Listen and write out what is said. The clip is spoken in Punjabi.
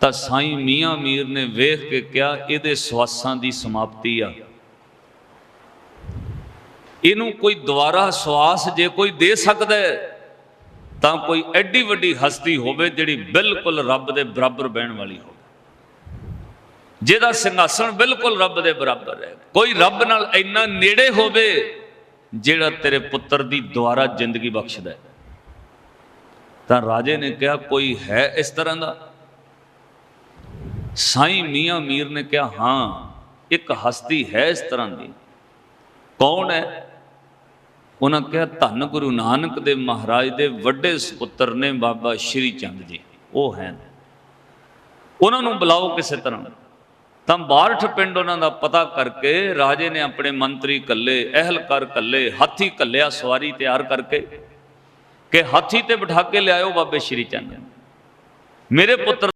ਤਾਂ ਸਾਈਂ ਮੀਆਂ ਮੀਰ ਨੇ ਵੇਖ ਕੇ ਕਿਹਾ, ਇਹਦੇ ਸਵਾਸਾਂ ਦੀ ਸਮਾਪਤੀ ਆ। ਇਹਨੂੰ ਕੋਈ ਦੁਬਾਰਾ ਸਵਾਸ ਜੇ ਕੋਈ ਦੇ ਸਕਦਾ ਤਾਂ ਕੋਈ ਐਡੀ ਵੱਡੀ ਹਸਤੀ ਹੋਵੇ ਜਿਹੜੀ ਬਿਲਕੁਲ ਰੱਬ ਦੇ ਬਰਾਬਰ ਬਹਿਣ ਵਾਲੀ ਹੋਵੇ। ਜਿਹਦਾ ਸਿੰਘਾਸਣ ਬਿਲਕੁਲ ਰੱਬ ਦੇ ਬਰਾਬਰ ਹੈ। ਕੋਈ ਰੱਬ ਨਾਲ ਇੰਨਾ ਨੇੜੇ ਹੋਵੇ ਜਿਹੜਾ ਤੇਰੇ ਪੁੱਤਰ ਦੀ ਦੁਆਰਾ ਜ਼ਿੰਦਗੀ ਬਖਸ਼ਦਾ ਤਾਂ ਰਾਜੇ ਨੇ ਕਿਹਾ, ਕੋਈ ਹੈ ਇਸ ਤਰ੍ਹਾਂ ਦਾ? ਸਾਈਂ ਮੀਆਂ ਮੀਰ ਨੇ ਕਿਹਾ, ਹਾਂ, ਇੱਕ ਹਸਤੀ ਹੈ ਇਸ ਤਰ੍ਹਾਂ ਦੀ। ਕੌਣ ਹੈ? ਉਹਨਾਂ ਕਿਹਾ, ਧੰਨ ਗੁਰੂ ਨਾਨਕ ਦੇ ਮਹਾਰਾਜ ਦੇ ਵੱਡੇ ਸੁਪੁੱਤਰ ਨੇ ਬਾਬਾ ਸ਼੍ਰੀ ਚੰਦ ਜੀ, ਉਹ ਹੈ ਉਹਨਾਂ ਨੂੰ ਬੁਲਾਓ ਕਿਸੇ ਤਰ੍ਹਾਂ। ਤਾਂ ਬਾਰਠ ਪਿੰਡ ਉਹਨਾਂ ਦਾ ਪਤਾ ਕਰਕੇ ਰਾਜੇ ਨੇ ਆਪਣੇ ਮੰਤਰੀ ਕੱਲੇ ਅਹਿਲਕਾਰ ਕੱਲੇ ਹਾਥੀ ਕੱਲਿਆ ਸਵਾਰੀ ਤਿਆਰ ਕਰਕੇ ਕਿ ਹਾਥੀ ਤੇ ਬਿਠਾ ਕੇ ਲਿਆਇਓ ਬਾਬੇ ਸ਼੍ਰੀ ਚੰਦ। ਮੇਰੇ ਪੁੱਤਰ